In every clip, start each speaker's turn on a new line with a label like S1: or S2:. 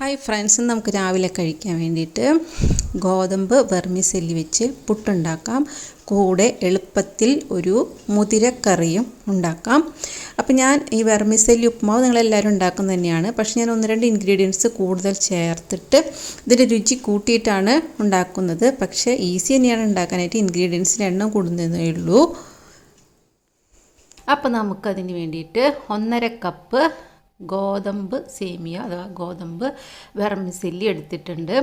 S1: Hi friends നമുക്ക് രാവിലെ കഴിക്കാൻ വേണ്ടിയിട്ട് ഗോതമ്പ് വെർമിസെല്ലി വെച്ച് പുട്ടുണ്ടാക്കാം. കൂടെ എളുപ്പത്തിൽ ഒരു മുതിരക്കറിയും ഉണ്ടാക്കാം. അപ്പോൾ ഞാൻ ഈ വെർമിസെല്ലി ഉപ്പുമാവ് നിങ്ങളെല്ലാവരും ഉണ്ടാക്കുന്നത് തന്നെയാണ്. പക്ഷേ ഞാൻ ഒന്ന് രണ്ട് ഇൻഗ്രീഡിയൻസ് കൂടുതൽ ചേർത്തിട്ട് ഇതിന്റെ രുചി കൂട്ടിയിട്ടാണ് ഉണ്ടാക്കുന്നത്. പക്ഷേ ഈസി തന്നെയാണ് ഉണ്ടാക്കാനായിട്ട് ഇൻഗ്രീഡിയൻസിന്റെ എണ്ണം കൂടുന്നതേ ഉള്ളൂ. അപ്പോൾ നമുക്കതിന് വേണ്ടിയിട്ട് ഒന്നര കപ്പ് ഗോതമ്പ് സേമിയ അഥവാ ഗോതമ്പ് വെർമിസെല്ലി എടുത്തിട്ടുണ്ട്.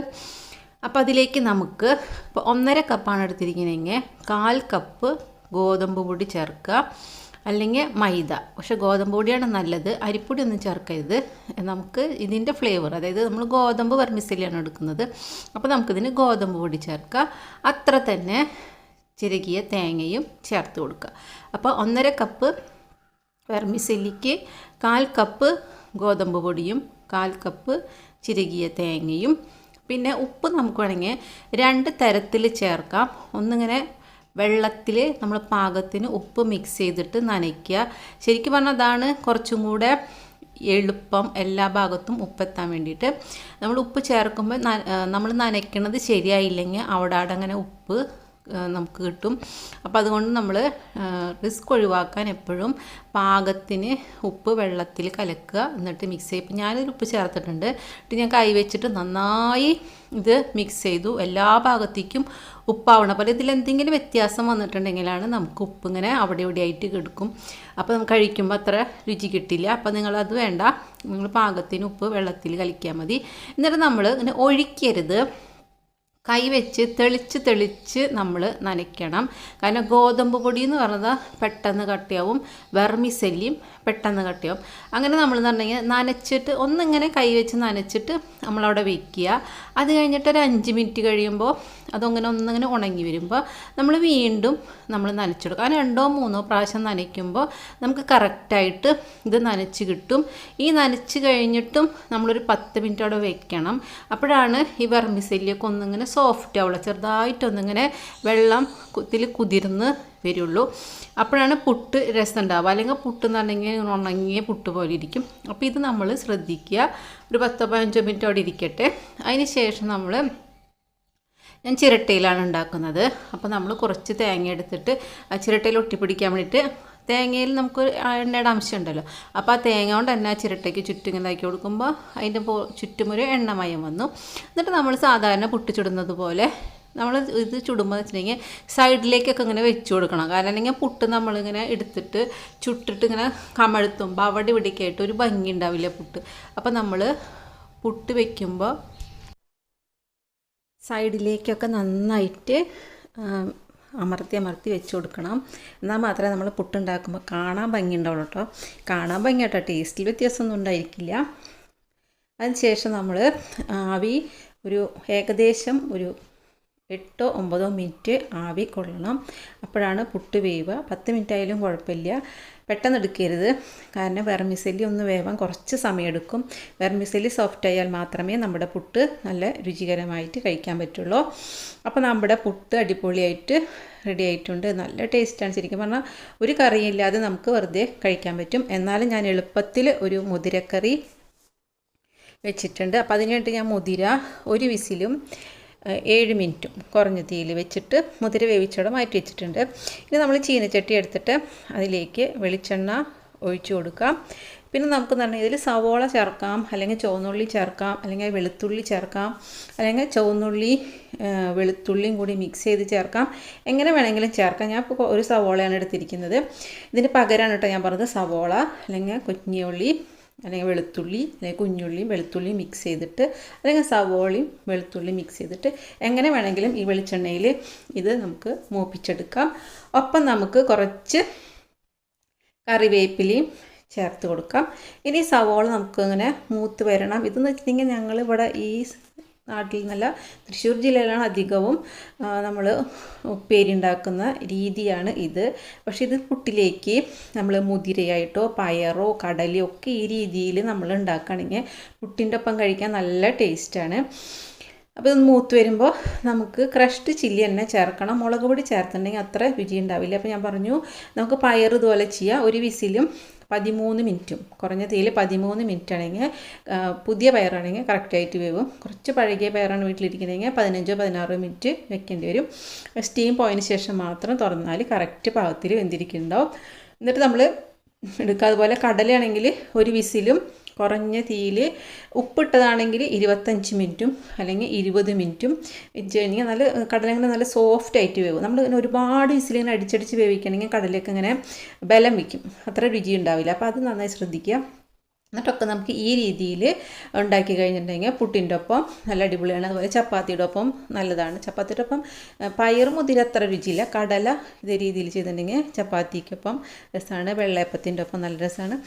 S1: അപ്പോൾ അതിലേക്ക് നമുക്ക് ഇപ്പോൾ ഒന്നര കപ്പാണ് എടുത്തിരിക്കുന്നതെങ്കിൽ കാൽ കപ്പ് ഗോതമ്പ് പൊടി ചേർക്കുക. അല്ലെങ്കിൽ മൈദ. പക്ഷേ ഗോതമ്പ് പൊടിയാണ് നല്ലത്. അരിപ്പൊടി ഒന്നും ചേർക്കരുത്. നമുക്ക് ഇതിന്റെ ഫ്ലേവർ അതായത് നമ്മൾ ഗോതമ്പ് വെർമിസെല്ലിയാണ് എടുക്കുന്നത്. അപ്പോൾ നമുക്കിതിന് ഗോതമ്പ് പൊടി ചേർക്കുക. അത്ര തന്നെ ചിരകിയ തേങ്ങയും ചേർത്ത് കൊടുക്കുക. അപ്പോൾ ഒന്നര കപ്പ് വെർമിസെല്ലിക്ക് കാൽ കപ്പ് ഗോതമ്പ് പൊടിയും കാൽ കപ്പ് ചിരകിയ തേങ്ങയും. പിന്നെ ഉപ്പ് നമുക്ക് വേണമെങ്കിൽ രണ്ട് തരത്തിൽ ചേർക്കാം. ഒന്നിങ്ങനെ വെള്ളത്തിൽ നമ്മൾ പാകത്തിന് ഉപ്പ് മിക്സ് ചെയ്തിട്ട് നനയ്ക്കുക. ശരിക്കും പറഞ്ഞാൽ അതാണ് കുറച്ചും കൂടെ എളുപ്പം എല്ലാ ഭാഗത്തും ഉപ്പെത്താൻ വേണ്ടിയിട്ട്. നമ്മൾ ഉപ്പ് ചേർക്കുമ്പോൾ നമ്മൾ നനയ്ക്കണത് ശരിയായില്ലെങ്കിൽ അവിടെ അവിടെ അങ്ങനെ ഉപ്പ് നമുക്ക് കിട്ടും. അപ്പോൾ അതുകൊണ്ട് നമ്മൾ റിസ്ക് ഒഴിവാക്കാൻ എപ്പോഴും പാകത്തിന് ഉപ്പ് വെള്ളത്തിൽ കലക്കുക എന്നിട്ട് മിക്സ് ചെയ്യും ഇപ്പം ഞാനൊരു ഉപ്പ് ചേർത്തിട്ടുണ്ട്. എന്നിട്ട് ഞാൻ കൈ വെച്ചിട്ട് നന്നായി ഇത് മിക്സ് ചെയ്തു. എല്ലാ ഭാഗത്തേക്കും ഉപ്പാവണം. അപ്പോൾ ഇതിൽ എന്തെങ്കിലും വ്യത്യാസം വന്നിട്ടുണ്ടെങ്കിലാണ് നമുക്ക് ഉപ്പ് ഇങ്ങനെ അവിടെ ഇവിടെ ആയിട്ട് കിടക്കും. അപ്പോൾ നമുക്ക് കഴിക്കുമ്പോൾ അത്ര രുചി കിട്ടില്ല. അപ്പോൾ നിങ്ങളത് വേണ്ട. നിങ്ങൾ പാകത്തിന് ഉപ്പ് വെള്ളത്തിൽ കലിക്കാൽ മതി. എന്നിട്ട് നമ്മൾ ഇങ്ങനെ ഒഴിക്കരുത്. കൈ വെച്ച് തെളിച്ച് തെളിച്ച് നമ്മൾ നനയ്ക്കണം. കാരണം ഗോതമ്പ് പൊടി എന്ന് പറഞ്ഞത് പെട്ടെന്ന് കട്ടിയാവും വെർമിസെല്ലിയും പെട്ടെന്ന് കട്ടിയാവും. അങ്ങനെ നമ്മൾ എന്ന് പറഞ്ഞെങ്കിൽ നനച്ചിട്ട് ഒന്നിങ്ങനെ കൈ വെച്ച് നനച്ചിട്ട് നമ്മളവിടെ വെക്കുക അത് കഴിഞ്ഞിട്ട് ഒരു അഞ്ച് മിനിറ്റ് കഴിയുമ്പോൾ അതങ്ങനെ ഒന്നിങ്ങനെ ഉണങ്ങി വരുമ്പോൾ നമ്മൾ വീണ്ടും നമ്മൾ നനച്ചെടുക്കും. ആ രണ്ടോ മൂന്നോ പ്രാവശ്യം നനയ്ക്കുമ്പോൾ നമുക്ക് കറക്റ്റായിട്ട് ഇത് നനച്ച് കിട്ടും. ഈ നനച്ച് കഴിഞ്ഞിട്ടും നമ്മളൊരു പത്ത് മിനിറ്റ് അവിടെ വെക്കണം. അപ്പോഴാണ് ഈ വെർമിസെല്ലിയൊക്കെ ഒന്നിങ്ങനെ സോഫ്റ്റ് ആവുള്ളൂ. ചെറുതായിട്ടൊന്നിങ്ങനെ വെള്ളം ഇതിൽ കുതിർന്ന് വരുള്ളൂ. അപ്പോഴാണ് പുട്ട് രസം ഉണ്ടാവുക അല്ലെങ്കിൽ പുട്ട് എന്ന് പറഞ്ഞെങ്കിൽ ഉണങ്ങിയ പുട്ട് പോലെ ഇരിക്കും. അപ്പോൾ ഇത് നമ്മൾ ശ്രദ്ധിക്കുക. ഒരു പത്തോ പതിനഞ്ചോ മിനിറ്റ് അവിടെ ഇരിക്കട്ടെ. അതിന് ശേഷം നമ്മൾ ഞാൻ ചിരട്ടയിലാണ് ഉണ്ടാക്കുന്നത്. അപ്പോൾ നമ്മൾ കുറച്ച് തേങ്ങ എടുത്തിട്ട് ആ ചിരട്ടയിൽ ഒട്ടിപ്പിടിക്കാൻ വേണ്ടിയിട്ട് തേങ്ങയിൽ നമുക്ക് എണ്ണയുടെ അംശം ഉണ്ടല്ലോ. അപ്പോൾ ആ തേങ്ങ കൊണ്ട് തന്നെ ചിരട്ടയ്ക്ക് ചുറ്റും ഇങ്ങനെ ആക്കി കൊടുക്കുമ്പോൾ അതിന്റെ പോ ചുറ്റുമൊരു എണ്ണമയം വന്നു. എന്നിട്ട് നമ്മൾ സാധാരണ പുട്ട് ചുടുന്നത് പോലെ നമ്മൾ ഇത് ചുടുമ്പോൾ വെച്ചിട്ടുണ്ടെങ്കിൽ സൈഡിലേക്കൊക്കെ ഇങ്ങനെ വെച്ച് കൊടുക്കണം. കാരണം അല്ലെങ്കിൽ പുട്ട് നമ്മളിങ്ങനെ എടുത്തിട്ട് ചുട്ടിട്ട് ഇങ്ങനെ കമഴ്ത്തുമ്പോൾ അവിടെ ഇവിടേക്ക് ഒരു ഭംഗി ഉണ്ടാവില്ല പുട്ട്. അപ്പോൾ നമ്മൾ പുട്ട് വയ്ക്കുമ്പോൾ സൈഡിലേക്കൊക്കെ നന്നായിട്ട് അമർത്തി അമർത്തി വെച്ച് കൊടുക്കണം. എന്നാൽ മാത്രമേ നമ്മൾ പുട്ടുണ്ടാക്കുമ്പോൾ കാണാൻ ഭംഗി ഉണ്ടാവുള്ളൂ കേട്ടോ. കാണാൻ ഭംഗി കേട്ടോ ടേസ്റ്റിൽ വ്യത്യാസമൊന്നും ഉണ്ടായിരിക്കില്ല. അതിനുശേഷം നമ്മൾ ആവി ഒരു ഏകദേശം ഒരു എട്ടോ ഒമ്പതോ മിനിറ്റ് ആവി കൊള്ളണം. അപ്പോഴാണ് പുട്ട് വേവുക. പത്ത് മിനിറ്റ് ആയാലും കുഴപ്പമില്ല. പെട്ടെന്ന് എടുക്കരുത്. കാരണം വെർമിസെല്ലി ഒന്ന് വേവാൻ കുറച്ച് സമയമെടുക്കും വെർമിസെല്ലി സോഫ്റ്റ് ആയാൽ മാത്രമേ നമ്മുടെ പുട്ട് നല്ല രുചികരമായിട്ട് കഴിക്കാൻ പറ്റുള്ളൂ. അപ്പോൾ നമ്മുടെ പുട്ട് അടിപൊളിയായിട്ട് റെഡി ആയിട്ടുണ്ട്. നല്ല ടേസ്റ്റാണ് ശരിക്കും പറഞ്ഞാൽ ഒരു കറിയില്ലാതെ നമുക്ക് വെറുതെ കഴിക്കാൻ പറ്റും. എന്നാലും ഞാൻ എളുപ്പത്തിൽ ഒരു മുതിരക്കറി വെച്ചിട്ടുണ്ട്. അപ്പോൾ അതിനായിട്ട് ഞാൻ മുതിര ഒരു വിസിലും ഏഴ് മിനിറ്റും കുറഞ്ഞ തീയിൽ വെച്ചിട്ട് മുതിര വേവിച്ചോടെ മാറ്റി വെച്ചിട്ടുണ്ട്. ഇനി നമ്മൾ ചീനച്ചട്ടി എടുത്തിട്ട് അതിലേക്ക് വെളിച്ചെണ്ണ ഒഴിച്ചു കൊടുക്കാം. പിന്നെ നമുക്ക് പറഞ്ഞാൽ ഇതിൽ സവോള ചേർക്കാം അല്ലെങ്കിൽ ചുവന്നുള്ളി ചേർക്കാം അല്ലെങ്കിൽ വെളുത്തുള്ളി ചേർക്കാം അല്ലെങ്കിൽ ചുവന്നുള്ളി വെളുത്തുള്ളിയും കൂടി മിക്സ് ചെയ്ത് ചേർക്കാം. എങ്ങനെ വേണമെങ്കിലും ചേർക്കാം. ഞാൻ ഇപ്പോൾ ഒരു സവോളയാണ് എടുത്തിരിക്കുന്നത്. ഇതിന് പകരമാണ് കേട്ടോ ഞാൻ പറഞ്ഞത് സവോള അല്ലെങ്കിൽ കുഞ്ഞുള്ളി. അല്ലെങ്കിൽ വെളുത്തുള്ളി അല്ലെങ്കിൽ കുഞ്ഞുള്ളിയും വെളുത്തുള്ളിയും മിക്സ് ചെയ്തിട്ട് അല്ലെങ്കിൽ സവോളയും വെളുത്തുള്ളിയും മിക്സ് ചെയ്തിട്ട് എങ്ങനെ വേണമെങ്കിലും ഈ വെളിച്ചെണ്ണയിൽ ഇത് നമുക്ക് മൂപ്പിച്ചെടുക്കാം. ഒപ്പം നമുക്ക് കുറച്ച് കറിവേപ്പിലയും ചേർത്ത് കൊടുക്കാം. ഇനി സവോള നമുക്ക് ഇങ്ങനെ മൂത്ത് വരണം. ഇതെന്ന് വെച്ചിട്ടുണ്ടെങ്കിൽ ഞങ്ങളിവിടെ ഈ നാട്ടിൽ നിന്നല്ല തൃശ്ശൂർ ജില്ലയിലാണ് അധികവും നമ്മൾ ഉപ്പേരി ഉണ്ടാക്കുന്ന രീതിയാണ് ഇത്. പക്ഷേ ഇത് പുട്ടിലേക്ക് നമ്മൾ മുതിരയായിട്ടോ പയറോ കടലയോ ഒക്കെ ഈ രീതിയിൽ നമ്മൾ ഉണ്ടാക്കുകയാണെങ്കിൽ പുട്ടിന്റെ ഒപ്പം കഴിക്കാൻ നല്ല ടേസ്റ്റാണ്. അപ്പോൾ ഇത് മൂത്ത് വരുമ്പോൾ നമുക്ക് ക്രഷ്ഡ് ചില്ലി തന്നെ ചേർക്കണം. മുളക് പൊടി ചേർത്തിട്ടുണ്ടെങ്കിൽ അത്ര രുചി ഉണ്ടാവില്ല അപ്പോൾ ഞാൻ പറഞ്ഞു നമുക്ക് പയർ ഇതുപോലെ ചെയ്യാം. ഒരു വിസിലും പതിമൂന്ന് മിനിറ്റും. കുറഞ്ഞ തീയിൽ പതിമൂന്ന് മിനിറ്റ് ആണെങ്കിൽ പുതിയ പയറാണെങ്കിൽ കറക്റ്റായിട്ട് വേവും. കുറച്ച് പഴകിയ പയറാണ് വീട്ടിലിരിക്കുന്നതെങ്കിൽ പതിനഞ്ചോ പതിനാറോ മിനിറ്റ് വെക്കേണ്ടി വരും. സ്റ്റീം പോയതിന് ശേഷം മാത്രം തുറന്നാൽ കറക്റ്റ് പാകത്തിൽ വെന്തിരിക്കുന്നുണ്ടാവും. എന്നിട്ട് നമ്മൾ എടുക്കുക അതുപോലെ കടലയാണെങ്കിൽ ഒരു വിസിലും കുറഞ്ഞ തീയിൽ ഉപ്പിട്ടതാണെങ്കിൽ ഇരുപത്തഞ്ച് മിനിറ്റും അല്ലെങ്കിൽ ഇരുപത് മിനിറ്റും വെച്ച് കഴിഞ്ഞാൽ നല്ല കടലങ്ങനെ നല്ല സോഫ്റ്റ് ആയിട്ട് വേവും. നമ്മൾ ഇങ്ങനെ ഒരുപാട് വിസിലിങ്ങനെ അടിച്ചടിച്ച് വേവിക്കണമെങ്കിൽ കടലയൊക്കെ ഇങ്ങനെ ബലം വയ്ക്കും. അത്ര രുചി ഉണ്ടാവില്ല. അപ്പോൾ അത് നന്നായി ശ്രദ്ധിക്കുക. എന്നിട്ടൊക്കെ നമുക്ക് ഈ രീതിയിൽ ഉണ്ടാക്കി കഴിഞ്ഞിട്ടുണ്ടെങ്കിൽ പുട്ടിന്റെ ഒപ്പം നല്ല അടിപൊളിയാണ്. അതുപോലെ ചപ്പാത്തിയുടെ ഒപ്പം നല്ലതാണ്. ചപ്പാത്തിയുടെ ഒപ്പം പയർ മുതിര അത്ര രുചിയില്ല. കടല ഇതേ രീതിയിൽ ചെയ്തിട്ടുണ്ടെങ്കിൽ ചപ്പാത്തിക്കൊപ്പം രസമാണ്. വെള്ളയപ്പത്തിന്റെ ഒപ്പം നല്ല രസമാണ്.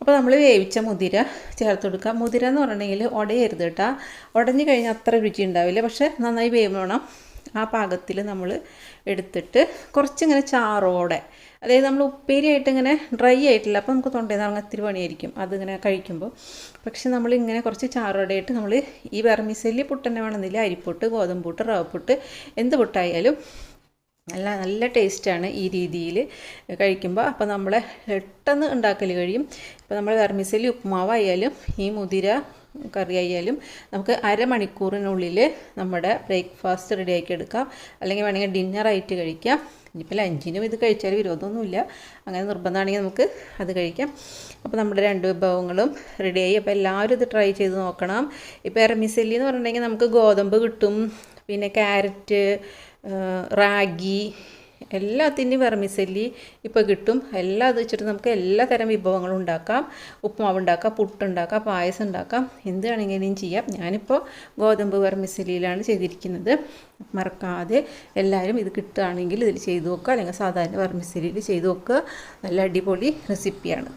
S1: അപ്പോൾ നമ്മൾ വേവിച്ച മുതിര ചേർത്ത് കൊടുക്കുക. മുതിര എന്ന് പറഞ്ഞിട്ടുണ്ടെങ്കിൽ ഉടയരുത് കേട്ടോ. ഉടഞ്ഞു കഴിഞ്ഞാൽ അത്ര രുചി ഉണ്ടാവില്ല. പക്ഷേ നന്നായി വേവണം. ആ പാകത്തിൽ നമ്മൾ എടുത്തിട്ട് കുറച്ചിങ്ങനെ ചാറോടെ അതായത് നമ്മൾ ഉപ്പേരിയായിട്ട് ഇങ്ങനെ ഡ്രൈ ആയിട്ടില്ല അപ്പോൾ നമുക്ക് തൊണ്ടയിൽ നിന്ന് ഇത്തിരി പണിയായിരിക്കും. അതിങ്ങനെ കഴിക്കുമ്പോൾ പക്ഷെ നമ്മൾ ഇങ്ങനെ കുറച്ച് ചാറോടെ ആയിട്ട് നമ്മൾ ഈ വെർമിസെല്ലി പുട്ട് തന്നെ വേണമെന്നില്ല അരിപ്പൊട്ട് ഗോതമ്പുട്ട് റവപ്പുട്ട് എന്ത് പുട്ടായാലും നല്ല നല്ല ടേസ്റ്റാണ് ഈ രീതിയിൽ കഴിക്കുമ്പോൾ. അപ്പോൾ നമ്മളെ പെട്ടെന്ന് ഉണ്ടാക്കൽ കഴിയും. ഇപ്പോൾ നമ്മൾ വെർമിസലി ഉപ്പുമാവായാലും ഈ മുതിര കറി ആയാലും നമുക്ക് അരമണിക്കൂറിനുള്ളിൽ നമ്മുടെ ബ്രേക്ക്ഫാസ്റ്റ് റെഡിയാക്കി എടുക്കാം അല്ലെങ്കിൽ വേണമെങ്കിൽ ഡിന്നറായിട്ട് കഴിക്കാം. ഇനിയിപ്പോൾ ലഞ്ചിനും ഇത് കഴിച്ചാൽ വിരോധമൊന്നുമില്ല. അങ്ങനെ നിർബന്ധമാണെങ്കിൽ നമുക്ക് അത് കഴിക്കാം. അപ്പോൾ നമ്മുടെ രണ്ട് വിഭവങ്ങളും റെഡിയായി. അപ്പോൾ എല്ലാവരും ഇത് ട്രൈ ചെയ്ത് നോക്കണം. ഇപ്പോൾ എറമിസെല്ലി എന്ന് പറഞ്ഞിട്ടുണ്ടെങ്കിൽ നമുക്ക് ഗോതമ്പ് കിട്ടും. പിന്നെ ക്യാരറ്റ് റാഗി എല്ലാത്തിന്റെയും വെറമിസല്ലി ഇപ്പോൾ കിട്ടും. എല്ലാം അത് വെച്ചിട്ട് നമുക്ക് എല്ലാ തരം വിഭവങ്ങളും ഉണ്ടാക്കാം. ഉപ്പുമാവ് ഉണ്ടാക്കാം പുട്ടുണ്ടാക്കാം പായസം ഉണ്ടാക്കാം എന്ത് വേണമെങ്കിലും ചെയ്യാം. ഞാനിപ്പോൾ ഗോതമ്പ് വെറമിസല്ലിയിലാണ് ചെയ്തിരിക്കുന്നത്. മറക്കാതെ എല്ലാവരും ഇത് കിട്ടുകയാണെങ്കിൽ ഇതിൽ ചെയ്തു നോക്കുക. അല്ലെങ്കിൽ സാധാരണ വെറമിസല്ലിയിൽ ചെയ്തു നോക്കുക. നല്ല അടിപൊളി റെസിപ്പിയാണ്.